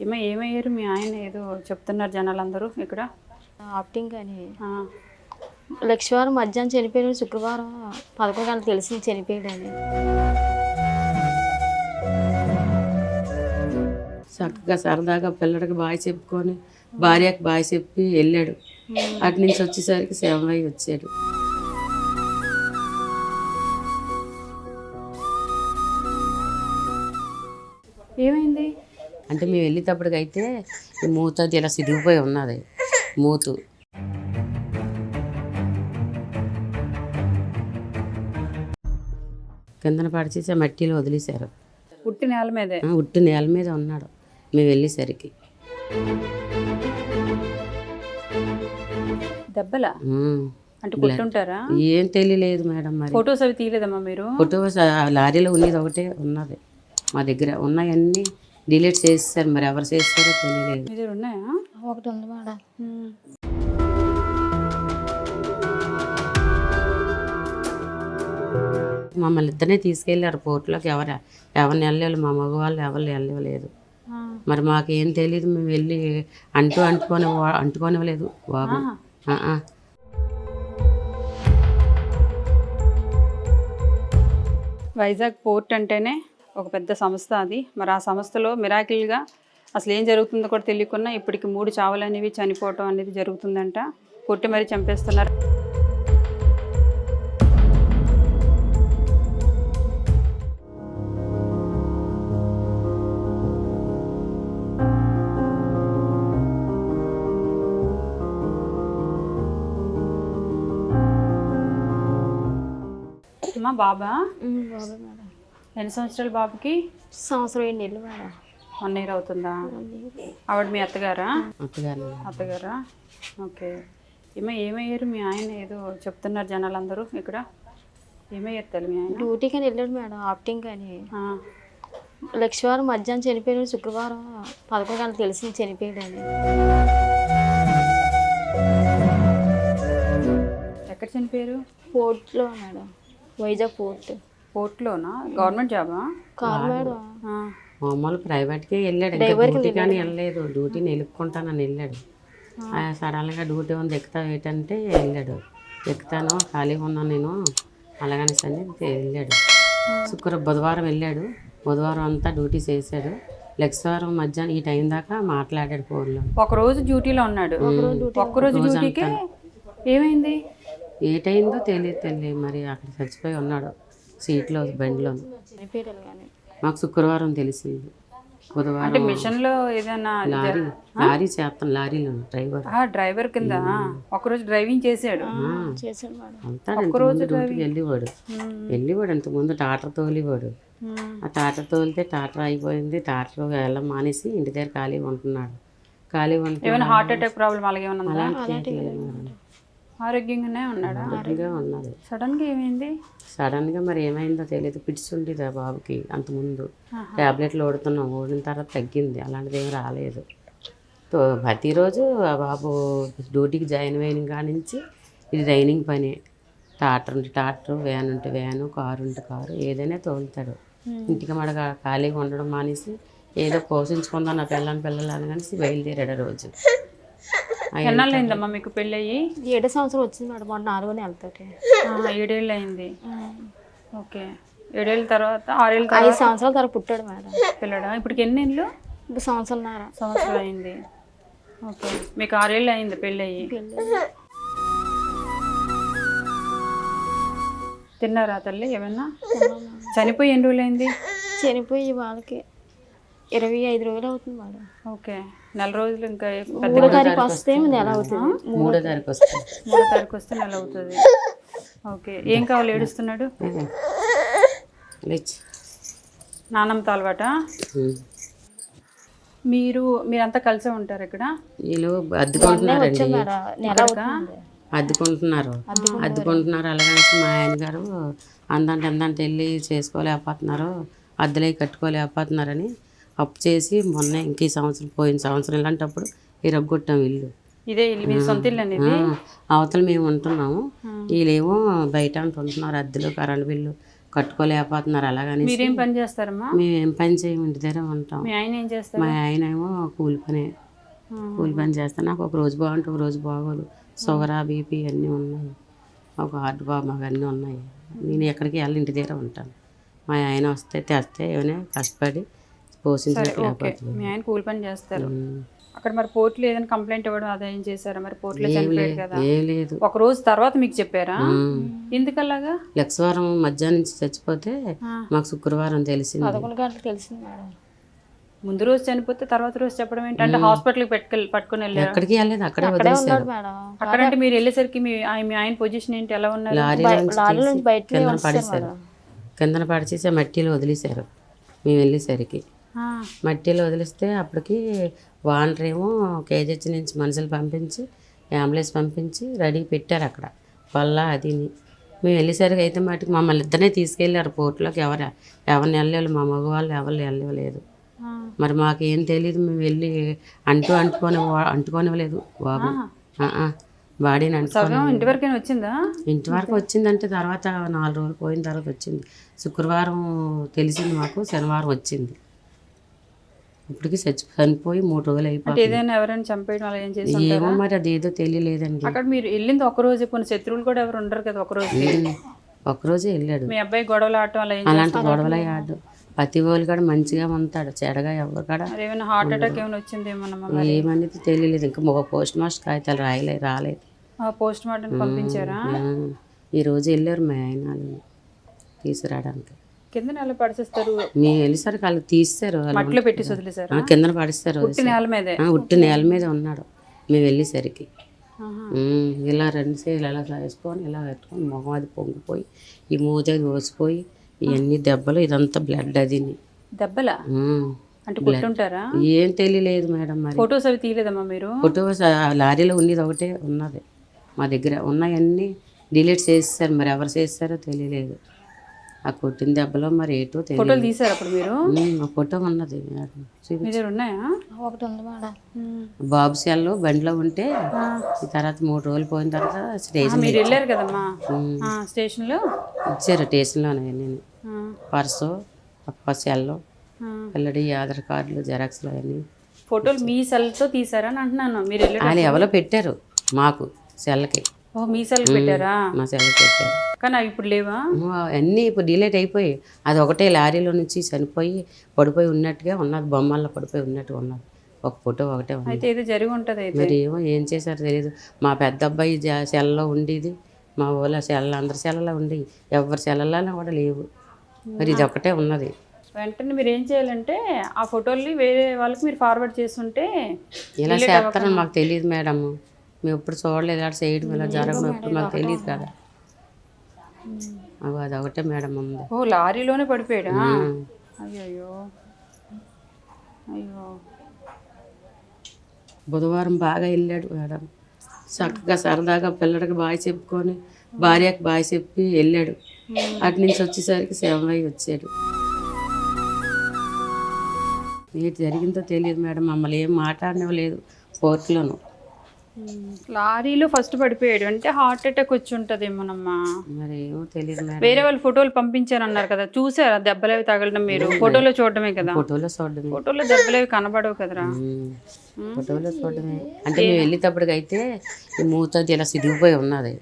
ఏమో ఏమయ్యారు? మీ ఆయన ఏదో చెప్తున్నారు జనాలందరూ ఇక్కడ. ఆప్టింగ్ అని. లక్షవారం మధ్యాహ్నం చనిపోయాడు శుక్రవారం పదకొండు గంటలకు తెలిసింది చనిపోయాడని. చక్కగా సరదాగా పిల్లడికి బాయ్ చెప్పుకొని భార్యకి బాయ్ చెప్పి వెళ్ళాడు. అటు నుంచి వచ్చేసరికి సేవమై వచ్చాడు. ఏమైంది? అంటే మేము వెళ్ళేటప్పటికైతే ఈ మూత అది ఇలా సిరిగిపోయి ఉన్నది. మూతు. కిందన పడిచేసి ఆ మట్టిలో వదిలేశారు. పుట్టి నేల మీదే? ఉట్టి నేల మీద ఉన్నాడు. మేము వెళ్ళేసరికి. దెబ్బలా. అంటే పుట్టుంటారా ఏం తెలియలేదు మేడం మరి. ఫొటోస్ అవి తీయలేదమ్మా మీరు? ఫోటో స- లారీలో ఉన్నది ఒకటే ఉన్నది. మా దగ్గర ఉన్నాయన్నీ డిలీట్ చేసేసారు మరి ఎవరు చేస్తారో తెలియలేదు. ఉన్నాయా? ఒకటి ఉంది మేడం. మమ్మల్ని ఇద్దరినే తీసుకెళ్ళారు పోర్టులోకి ఎవరు ఎవరిని వెళ్ళలేదు మా మగవాళ్ళు ఎవరు వెళ్ళలేదు. మరి మాకేం తెలియదు మేము వెళ్ళి అంటూ అంటుకొని అంటుకోనివ్వలేదు బాబు. ఆ, ఆ. వైజాగ్ పోర్ట్ అంటేనే ఒక పెద్ద సంస్థ అది. మరి ఆ సంస్థలో మిరాకిల్గా అసలు ఏం జరుగుతుందో కూడా తెలియకుండా ఇప్పటికి మూడు చావులు అనేవి చనిపోవటం అనేది జరుగుతుందంట. కొట్టి మరీ చంపేస్తున్నారు. మా బాబా మేడం. ఎన్ని సంవత్సరాల బాబుకి? సంవత్సరం ఏడు నెలలు వన్ ఇయర్ అవుతుందా? ఆవిడ మీ అత్తగారా? అత్తగారు అత్తగారా? ఓకే. ఏమో ఏమయ్యారు? మీ ఆయన ఏదో చెప్తున్నారు జనాలందరూ ఇక్కడ. ఏమయ్యారు తల్లి మీ ఆయన? డ్యూటీకి అని వెళ్ళాడు మేడం ఆప్టింగ్ అని. ఆ, లక్షవారం మధ్యాహ్నం చనిపోయాడు శుక్రవారం పదకొండు గంటలకు తెలిసింది చనిపోయాడని. ఎక్కడ చనిపోయారు? పోర్ట్లో మేడం వైజాగ్ పోర్ట్. పోర్ట్లోనా గవర్నమెంట్ జాబా? మామూలు ప్రైవేట్కే వెళ్ళాడు. డ్యూటీ కానీ వెళ్ళలేదు. డ్యూటీని ఎలుక్కుంటానని వెళ్ళాడు. ఆ, సడన్గా డ్యూటీ ఉంది ఎక్కుతావు ఏంటంటే వెళ్ళాడు. ఎక్కుతాను ఖాళీగా ఉన్నాను నేను. అలాగనేసి అని వెళ్ళాడు. శుక్ర బుధవారం వెళ్ళాడు. బుధవారం అంతా డ్యూటీ చేశాడు. లెక్స్వారం మధ్యాహ్నం ఈ టైం దాకా మాట్లాడాడు ఫోన్లో. ఒక రోజు డ్యూటీలో. ఉన్నాడు ఒక్కరోజు డ్యూటీకే? ఏమైంది? ఏటైందో తెలియదు తెలియదు మరి అక్కడ చచ్చిపోయి ఉన్నాడు. సీట్లో బండిలో. మాకు శుక్రవారం తెలిసింది. బుధవారం మిషన్లో ఏదైనా లారీ లారీ చేస్తాను లారీలో డ్రైవర్. ఆ, డ్రైవర్ కింద? ఒకరోజు డ్రైవింగ్ చేశాడు. చేశాడు వెళ్ళేవాడు. వెళ్ళేవాడు ఇంతకుముందు టాటర్ తోలేవాడు. ఆ టాటర్ తోలితే టాటర్ అయిపోయింది టాటర్ వెళ్ళడం మానేసి ఇంటి దగ్గర ఖాళీగా ఉంటున్నాడు. ఖాళీగా ఉంటే ఏమైనా హార్ట్ అటాక్ ప్రాబ్లం అలాగే ఆరోగ్యంగానే ఉన్నాడా? గట్టిగా ఉన్నది సడన్గా ఏమైంది? సడన్గా మరి ఏమైందో తెలియదు. పిడిచి ఉండేది ఆ బాబుకి అంతకుముందు ట్యాబ్లెట్లు ఓడుతున్నాం. ఓడిన తర్వాత తగ్గింది. అలాంటిది ఏం రాలేదు. తో ప్రతిరోజు ఆ బాబు డ్యూటీకి జాయిన్ అయిన కాడి నుంచి ఇది రైనింగ్ పని. టాటర్ ఉంటే టాటర్ వ్యాన్ ఉంటే వ్యాను కారు ఉంటే కారు ఏదైనా తోలుతాడు. ఇంటికి మడగ ఖాళీగా ఉండడం మానేసి ఏదో పోషించుకుందాం నా పిల్లని పిల్లలు అని కలిసి బయలుదేరాడు రోజు. ఆ ఎన్నాళ్ళు అయిందమ్మా మీకు పెళ్ళి అయ్యి ఏడో సంవత్సరం వచ్చింది మేడం మొన్న నాలుగో నెలతోటి ఏడేళ్ళు అయింది. ఓకే. ఏడేళ్ళ తర్వాత ఆరేళ్ళ ఐదు సంవత్సరాల తర్వాత పుట్టాడు మేడం. పిల్లడా? ఇప్పటికి ఎన్ని ఏళ్ళు? ఇప్పుడు సంవత్సరంన్నర. సంవత్సరం అయింది. ఓకే. మీకు ఆరేళ్ళు అయింది పెళ్ళి అయ్యి తిన్నారా తల్లి ఏమన్నా? చనిపోయి ఎన్ని రోజులు అయింది చనిపోయి వాళ్ళకి ఇరవై ఐదు రోజులు అవుతుంది మేడం. ఓకే. నెల రోజులు ఇంకా మూడో తారీఖు వస్తే నెల అవుతుంది. మూడో తారీఖు వస్తుంది మూడో తారీఖు వస్తే నెల అవుతుంది. ఓకే. ఏం కావాలి? ఏడుస్తున్నాడు? లేచి. నానమ్మతో అలవాట. మీరు మీరంతా కలిసే ఉంటారు ఇక్కడ? వీళ్ళు అద్దుకుంటున్నారండి. అద్దుకుంటున్నారు. అద్దుకుంటున్నారు? అలాగని మా ఆయన గారు అందంటే అందంటే వెళ్ళి చేసుకోలేకపోతున్నారు. అద్దెలే కట్టుకోలేకపోతున్నారని. అప్పు చేసి మొన్న ఇంక ఈ సంవత్సరం పోయిన సంవత్సరం ఇలాంటప్పుడు ఇరగొట్టాం ఇల్లు. ఇదే ఇల్లు మీ సొంత ఇల్లు అనేది? అవతల మేము ఉంటున్నాము. వీళ్ళేమో బయట ఉంటున్నారు అద్దెలు కరెంట్ బిల్లు కట్టుకోలేకపోతున్నారు అలాగని మీరేం పని చేస్తారమ్మా? మేము ఏం పని చేయము ఇంటి దగ్గర ఉంటాం. మీ ఆయన ఏం చేస్తారు? మా ఆయన ఏమో కూలి పని కూలి పని చేస్తాను నాకు ఒక రోజు బాగుంటే ఒక రోజు బాగోదు. షుగర్ బీపీ అన్నీ ఉన్నాయి. ఒక హార్ట్ బాబు మాకు అన్నీ ఉన్నాయి. నేను ఎక్కడికి వెళ్ళి ఇంటి దగ్గర ఉంటాను. మా ఆయన వస్తే తెస్తే ఏమైనా కష్టపడి పోషించలేకపోతుంది మీ ఆయన కూలి పని చేస్తారు. అక్కడ మరి పోర్టులో ఏదైనా కంప్లైంట్ ఇవ్వడం అదే ఏం చేశారా? మరి పోర్టులో చనిపోయారు కదా. లేదు. ఒక రోజు తర్వాత మీకు చెప్పారా. ఎందుకలాగా? లక్షవారం మధ్యాహ్నం నుంచి చచ్చిపోతే మాకు శుక్రవారం తెలిసింది. పదకొండు గంటలకు తెలిసింది మేడం. ముందు రోజు చనిపోతే తర్వాత రోజు చెప్పడం ఏంటంటే హాస్పిటల్కి పెట్టుకెళ్ళి పట్టుకొని వెళ్ళారు? ఎక్కడికి వెళ్ళలేదు అక్కడే అక్కడే వదిలేశారు. అక్కడంటే మీరు వెళ్ళేసరికి మీ ఆయన మీ ఆయన పొజిషన్ ఏంటి? ఎలా ఉన్నారు? లారీలో నుంచి లారీ తీసి నుంచి బయటకు కిందన మేడం. కిందన పడిచేసి మట్టిలో వదిలేశారు. మేము వెళ్ళేసరికి. మట్టిలో వదిలిస్తే అప్పటికి వానర్ ఏమో కేజీహెచ్ నుంచి మనుషులు పంపించి అంబులెన్స్ పంపించి రెడీ పెట్టారు అక్కడ. వల్ల అదిని. మేము వెళ్ళేసరికి అయితే మటుకు మమ్మల్ని ఇద్దరే తీసుకెళ్ళారు పోర్టులోకి. ఎవరు ఎవరిని వెళ్ళలేదు మా మగవాళ్ళు ఎవరు వెళ్ళలేదు. మరి మాకేం తెలియదు మేము వెళ్ళి అంటూ అంటుకొని అంటుకోనివ్వలేదు బాబు. బాడీని అంటుకొని సగం ఇంటి వరకైనా వచ్చిందా? ఇంటి వరకు వచ్చిందంటే తర్వాత నాలుగు రోజులు పోయిన తర్వాత వచ్చింది. శుక్రవారం తెలిసింది మాకు శనివారం వచ్చింది. ఇప్పటికి చచ్చి చనిపోయి మూడు రోజులు అయిపోయింది ఏదైనా ఎవరైనా చంపేయడం అలా ఏం చేసి ఏమో మరి అదేదో తెలియలేదండి. అక్కడ మీరు వెళ్ళింది ఒక రోజు కొన్ని శత్రువులు కూడా ఎవరు ఉండరు కదా ఒక రోజు ఒక్కరోజే వెళ్ళాడు. మీ అబ్బాయి గొడవలు ఆడటం అలా అలాంటి గొడవలు ఆడు ప్రతి వాళ్ళు కూడా మంచిగా ఉంటాడు చెడగా ఎవరు కూడా ఏమైనా హార్ట్ అటాక్ ఏమైనా వచ్చిందేమోనమ్మా ఏమనేది తెలియలేదు. ఇంకా ఒక పోస్ట్ మాస్టర్ కాగితాలు రాయలే రాలేదు. పోస్ట్ మార్టం పంపించారా? ఆ, ఈ రోజు వెళ్ళారు మా ఆయన తీసుకురావడానికి. కింద నేల పడిచేస్తారు మేము వెళ్ళేసరికి వాళ్ళు తీస్తారు మట్టిలో పెట్టి వదిలేసారు? ఆ, కిందన పడిస్తారు పుట్టి నేల మీదే. ఉట్టి నేల మీద ఉన్నాడు. మేము వెళ్ళేసరికి. ఇలా రెండు సేలు ఇలా వేసుకొని ఇలా పెట్టుకొని మొహం అది పొంగిపోయి ఈ మూత అది ఓసిపోయి ఇవన్నీ దెబ్బలు ఇదంతా బ్లడ్ అదిని దెబ్బలా. అంటే కొట్టుంటారా? ఏం తెలియలేదు మేడం మరి. ఫొటోస్ అవి తీయలేదమ్మా మీరు? ఫోటో స- ఆ లారీలో ఉన్నది ఒకటే ఉన్నది. మా దగ్గర ఉన్నాయన్నీ డిలీట్ చేసేసారు. మరి ఎవరు చేస్తారో తెలియలేదు. ఆ కొట్టిన దెబ్బలో మరి ఏటో ఫోటోలు తీసారు అప్పుడు మీరు? ఆ ఫోటో ఉన్నది. మీ దగ్గర ఉన్నాయా? ఒకటి ఉంది మేడం. ఉమ్. బాబు సెల్లో బండిలో ఉంటే ఈ తర్వాత మూడు రోజులు పోయిన తర్వాత స్టేజ్ మీరు వెళ్ళారు కదమ్మా? ఆ, స్టేషన్లో? ఇచ్చారు స్టేషన్లోనే నేను. పర్సు ఒక సెల్లో. పిల్లడి ఆధార్ కార్డులు జెరాక్స్లు అవన్నీ. ఫోటోలు మీ సెల్తో తీసారా అని అంటున్నాను. మీరు వెళ్ళారు వాళ్ళు ఎవరో పెట్టారు మాకు సెల్కి. ఓ మీ సెల్ పెట్టారా? మా పెట్టారు. కానీ ఇప్పుడు లేవా? అన్నీ ఇప్పుడు డిలేట్ అయిపోయి అది ఒకటే లారీలో నుంచి చనిపోయి పడిపోయి ఉన్నట్టుగా ఉన్నది బొమ్మల్లో పడిపోయి ఉన్నట్టుగా ఉన్నది ఒక ఫోటో ఒకటే ఉంది. అయితే ఏదో జరిగి ఉంటుంది మరి ఏమో ఏం చేశారో తెలియదు మా పెద్ద అబ్బాయి సెల్లో ఉండేది. మా ఊళ్ళో సెల్ల అందరి సెల్లలో ఉండేవి ఎవరి సెల్లలో కూడా లేవు. మరి ఇది ఒకటే ఉన్నది. వెంటనే మీరు ఏం చేయాలంటే ఆ ఫోటోల్ని వేరే వాళ్ళకి మీరు ఫార్వర్డ్ చేస్తుంటే ఇలా చేస్తారని మాకు తెలియదు మేడం మేము ఎప్పుడు చూడలేదు. అక్కడ చేయడం ఇలా జరగడం ఎప్పుడు మాకు తెలియదు కదా. అగో అది ఒకటే మేడం ఉంది ఓ లారీలోనే పడిపోయాడా. అయ్యో అయ్యో. బుధవారం బాగా వెళ్ళాడు మేడం. చక్కగా సరదాగా పిల్లడికి బాగా చెప్పుకొని భార్యకి బాగా చెప్పి వెళ్ళాడు. అటు నుంచి వచ్చేసరికి శవమై వచ్చాడు. ఏంటి జరిగిందో తెలియదు మేడం. మమ్మల్ని ఏం మాట్లాడనివ్వలేదు కోర్టులోను. లారీలో ఫస్ట్ పడిపోయాడు. అంటే హార్ట్ అటాక్ వచ్చి ఉంటదేమోనమ్మా మరి ఏమో తెలియదు మేడం వేరే వాళ్ళు ఫోటోలు పంపించారన్నారు కదా చూసారా? దెబ్బలు అవి తగలడం మీరు. ఫోటోలో చూడడమే కదా. ఫోటోలో చూడడమే. ఫోటోలో దెబ్బలు అవి కనబడవు కదరా. ఫోటోలో చూడడమే. అంటే మేము వెళ్ళేటప్పటికైతే ఈ మూత అది ఇలా సిదిగిపోయి ఉన్నది.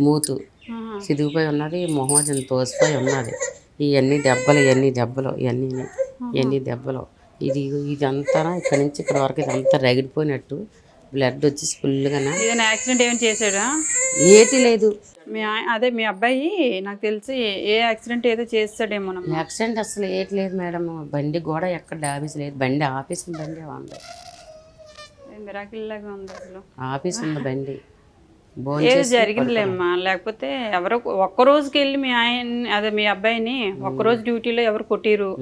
మూతు. ఆహా. సిదిగిపోయి ఉన్నది మొహం అది తోసిపోయి ఉన్నది. ఇవన్నీ దెబ్బలు ఇవన్నీ దెబ్బలు ఇవన్నీ ఇవన్నీ దెబ్బలు. ఇది ఇదంతా ఇక్కడ నుంచి ఇక్కడ వరకు ఇదంతా రగిడిపోయినట్టు బ్లడ్ వచ్చి ఫుల్గా ఏదైనా యాక్సిడెంట్ ఏమైనా చేశాడా? ఏటి లేదు. మీ ఆయ- అదే మీ అబ్బాయి నాకు తెలిసి ఏ యాక్సిడెంట్ ఏదో చేస్తాడేమోనమ్మా యాక్సిడెంట్ అసలు ఏటి లేదు మేడం. బండి కూడా ఎక్కడ డామేజ్ లేదు. బండి ఆఫీస్ బండి. ఉంది మిరాకిల్ లాగా ఉంది అసలు. ఆఫీస్ ఉంది బండి. ఏదో జరిగిందిలేమ్మా. లేకపోతే ఎవరో ఒక్క రోజుకి వెళ్ళి మీ ఆయన అదే మీ అబ్బాయిని ఒక్క రోజు డ్యూటీలో ఎవరు కొట్టిరు.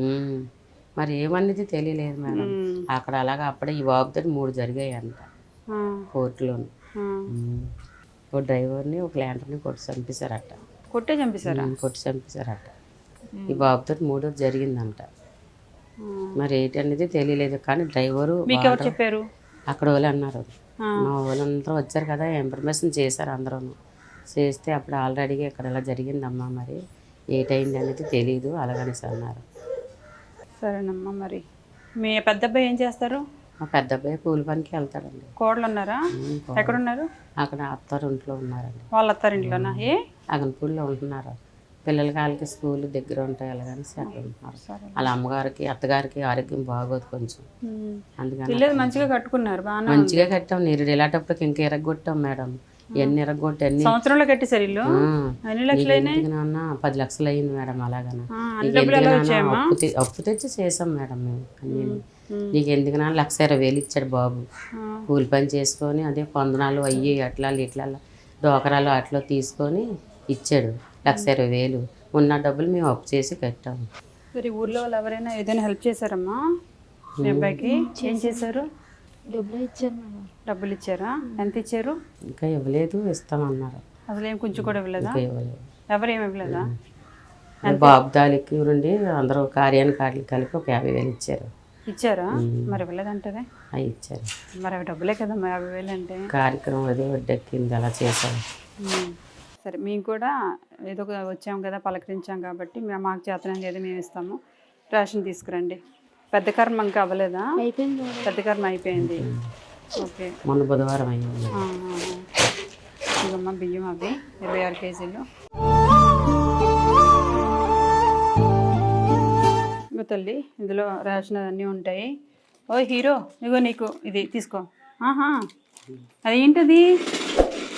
మరి ఏమన్నది తెలియలేదు మేడం. అక్కడ అలాగా అప్పుడే ఈ బాబుతో మూడు జరిగాయి అంట కోర్టులోను. ఒక డ్రైవర్ని ఒక ల్యాండర్ని కొట్టి చంపేశారట. కొట్టే చంపేశారా? కొట్టి చంపేశారట. ఈ బాబుతో మూడో జరిగిందంట. మరి ఏంటి అనేది తెలియలేదు కానీ డ్రైవరు చెప్పారు? అక్కడ వాళ్ళు అన్నారు. మా వాళ్ళందరూ వచ్చారు కదా ఇన్ఫర్మేషన్ చేశారు అందరూ చేస్తే అప్పుడు ఆల్రెడీగా ఇక్కడ ఇలా జరిగిందమ్మా మరి? ఏటైంది అనేది తెలియదు అలాగనేసి అన్నారు. సరేనమ్మా మరి. మీ పెద్ద అబ్బాయి ఏం చేస్తారు? మా పెద్ద అబ్బాయి కూలి పనికి వెళ్తాడండి. కోడలు. ఉన్నారా ఎక్కడున్నారు? అక్కడ అత్తారు ఇంట్లో ఉన్నారండి. వాళ్ళ అత్తారింట్లోనా ఏ అగనపూడిలో ఉంటున్నారు. పిల్లల కాళ్ళకి స్కూల్ దగ్గర ఉంటాయి అలాగనేసి అక్కడ ఉంటున్నారు వాళ్ళ అమ్మగారికి అత్తగారికి ఆరోగ్యం బాగోదు కొంచెం. అందుకని మంచిగా కట్టుకున్నారు మంచిగా కట్టాం నీరు వెళ్ళేటప్పటికి ఇంకా ఎరగొట్టాం మేడం. ఎన్ని ఎరగొట్టి అన్ని సంవత్సరంలో కట్టేశారు ఇల్లు? ఎన్ని లక్షలు పది లక్షలు అయింది మేడం అలాగన. అప్పు తెచ్చి చేసాం మేడం మేము. అన్ని నీకు ఎందుకన్నా లక్ష ఇరవై వేలు ఇచ్చాడు బాబు. కూలి పని చేసుకొని అదే పొందనాలు అయ్యి అట్లా ఇట్లా డోకరాలు అట్లా తీసుకొని ఇచ్చాడు లక్ష ఇరవై వేలు. ఉన్న డబ్బులు మేము అప్పు చేసి కట్టాము. మరి ఊర్లో వాళ్ళు ఎవరైనా ఏదైనా హెల్ప్ చేశారమ్మా? మీ అబ్బాయికి? ఏం చేశారు. డబ్బులు ఇచ్చారు డబ్బులు ఇచ్చారా? ఎంత ఇచ్చారు? ఇంకా ఇవ్వలేదు ఇస్తామన్నారు. అసలు ఏం కొంచెం కూడా ఇవ్వలేదా? ఇవ్వలేదు. ఎవరు ఏమి ఇవ్వలేదా? బాబు దాలికి నుండి అందరూ కార్యానికి కాటికి కలిపి ఒక యాభై వేలు ఇచ్చారు. ఇచ్చారా? మరి ఇవ్వలేదంటదే అవి ఇచ్చారు. మరి అవి డబ్బులే కదమ్మా యాభై వేలు అంటే కార్యక్రమం అదే వడ్డెక్కింది అలా చేశాం ఉమ్. సరే మేము కూడా ఏదో ఒక వచ్చాం కదా పలకరించాం కాబట్టి మేము మాకు చేతనం ఏదో మేము ఇస్తాము. రేషన్ తీసుకురండి. పెద్ద కర్మ ఇంకా అవ్వలేదా? అయిపోయింది పెద్ద కర్మ అయిపోయింది. ఓకే. మొన్న బుధవారం ఆ. ఇవమ్మ బియ్యం అవి ఇరవై ఆరు కేజీలు. ఇగో తల్లి ఇందులో రేషన్ అన్నీ ఉంటాయి. ఓ హీరో ఇగో నీకు ఇది తీసుకో. ఆహా అదేంటది?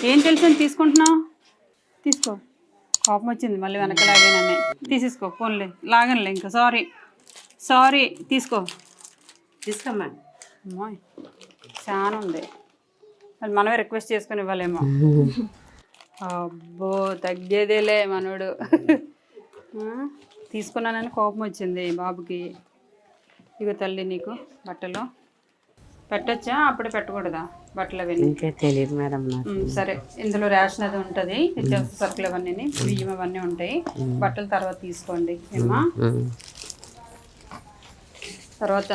ఏం తెలుసు అని తీసుకుంటున్నావు? తీసుకో. కోపం వచ్చింది మళ్ళీ వెనకలాగేనని తీసేసుకో ఫోన్లే లాగనులే ఇంకా సారీ. సారీ తీసుకో. తీసుకోమ్మా. అమ్మాయి చాలా ఉంది. మరి మనమే రిక్వెస్ట్ చేసుకుని ఇవ్వాలేమో. అబ్బో తగ్గేదేలే మనోడు. తీసుకున్నానని కోపం వచ్చింది బాబుకి. ఇగో తల్లి నీకు బట్టలు. పెట్టచ్చా? అప్పుడే పెట్టకూడదా? బట్టలు అవన్నీ? ఇంకా తెలియదు మేడం సరే. ఇందులో రేషన్ అది ఉంటుంది. నిత్యావసర సరుకులు అవన్నీ బియ్యం అవన్నీ ఉంటాయి. బట్టలు తర్వాత తీసుకోండి ఏమా. తర్వాత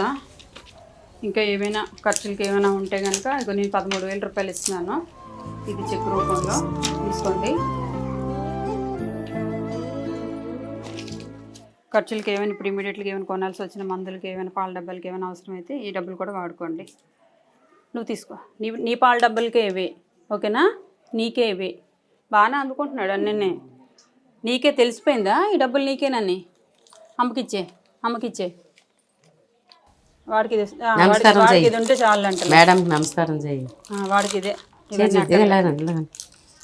ఇంకా ఏమైనా ఖర్చులకి ఏమైనా ఉంటే కనుక ఇక నేను పదమూడు వేల రూపాయలు ఇస్తున్నాను. ఇది చెక్ రూపంలో తీసుకోండి. ఖర్చులకి ఏమైనా ఇప్పుడు ఇమీడియట్గా ఏమైనా కొనాల్సి వచ్చిన మందులకి ఏమైనా పాల డబ్బాలకి ఏమైనా అవసరమైతే ఈ డబ్బులు కూడా వాడుకోండి. నువ్వు తీసుకో. నీ నీ పాల డబ్బులకే ఇవి. ఓకేనా? నీకే ఇవి. బాగానే అందుకుంటున్నాడు అన్నీ నీకే తెలిసిపోయిందా? ఈ డబ్బులు నీకేనని అమ్మకిచ్చే అమ్మకిచ్చే. వాడికి ఇది వాడికి. ఇది ఉంటే చాలు అంట మేడం నమస్కారం వాడికి ఇదే.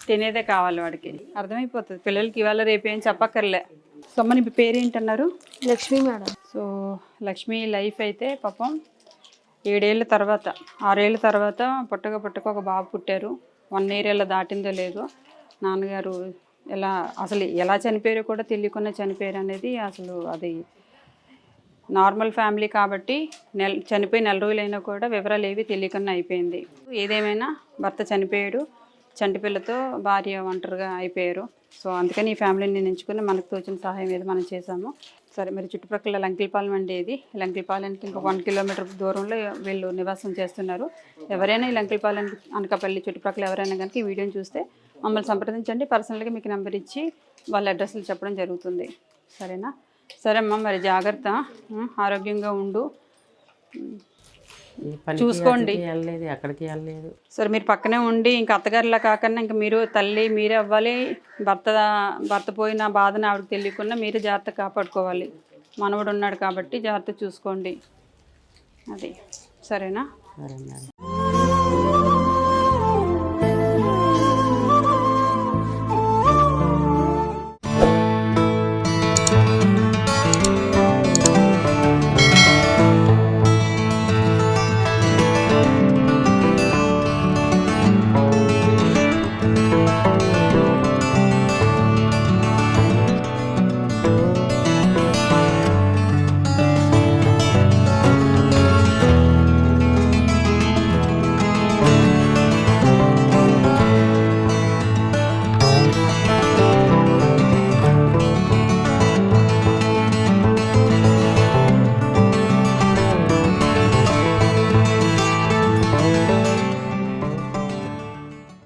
తినేదే కావాలి వాడికి. అర్థమైపోతుంది. పిల్లలకి ఇవాళ రేపు ఏం చెప్పక్కర్లే సొమ్మ నీ పేరేంటన్నారు? Lakshmi madam. So Lakshmi life అయితే పాపం ఏడేళ్ళ తర్వాత ఆరేళ్ళ తర్వాత పుట్టక పుట్టక ఒక బాబు పుట్టారు. వన్ ఇయర్ ఎలా దాటిందో లేదో నాన్నగారు ఎలా అసలు ఎలా చనిపోయారో కూడా తెలియకుండా చనిపోయారు అనేది అసలు అది నార్మల్ ఫ్యామిలీ కాబట్టి నెల చనిపోయి నెల రోజులైనా కూడా వివరాలు ఏవి తెలియకుండా అయిపోయింది. ఏదేమైనా భర్త చనిపోయాడు చంటిపిల్లతో భార్య ఒంటరిగా అయిపోయారు. సో అందుకని ఈ ఫ్యామిలీని నేను ఎంచుకుని మనకు తోచిన సహాయం ఏదో మనం చేశాము. సరే మరి చుట్టుపక్కల లంకిలపాలెం అండి ఇది. లంకిలపాలెంకి ఇంకా వన్ కిలోమీటర్ దూరంలో వీళ్ళు నివాసం చేస్తున్నారు. ఎవరైనా ఈ లంకిలపాలెం అనకాపల్లి చుట్టుపక్కల ఎవరైనా కనుక ఈ వీడియోని చూస్తే మమ్మల్ని సంప్రదించండి. పర్సనల్గా మీకు నెంబర్ ఇచ్చి వాళ్ళ అడ్రస్లు చెప్పడం జరుగుతుంది. సరేనా? సరే అమ్మ మరి జాగ్రత్త. ఆరోగ్యంగా ఉండు. చూసుకోండి. అక్కడికి వెళ్ళలేదు ఎక్కడికి వెళ్ళలేదు. సరే మీరు పక్కనే ఉండి ఇంకా అత్తగారిలా కాకుండా ఇంకా మీరు తల్లి మీరే అవ్వాలి. భర్త భర్త పోయిన బాధను ఆవిడకి తెలియకుండా మీరే జాగ్రత్త కాపాడుకోవాలి. మనవడు ఉన్నాడు కాబట్టి జాగ్రత్త చూసుకోండి. అది. సరేనా? సరే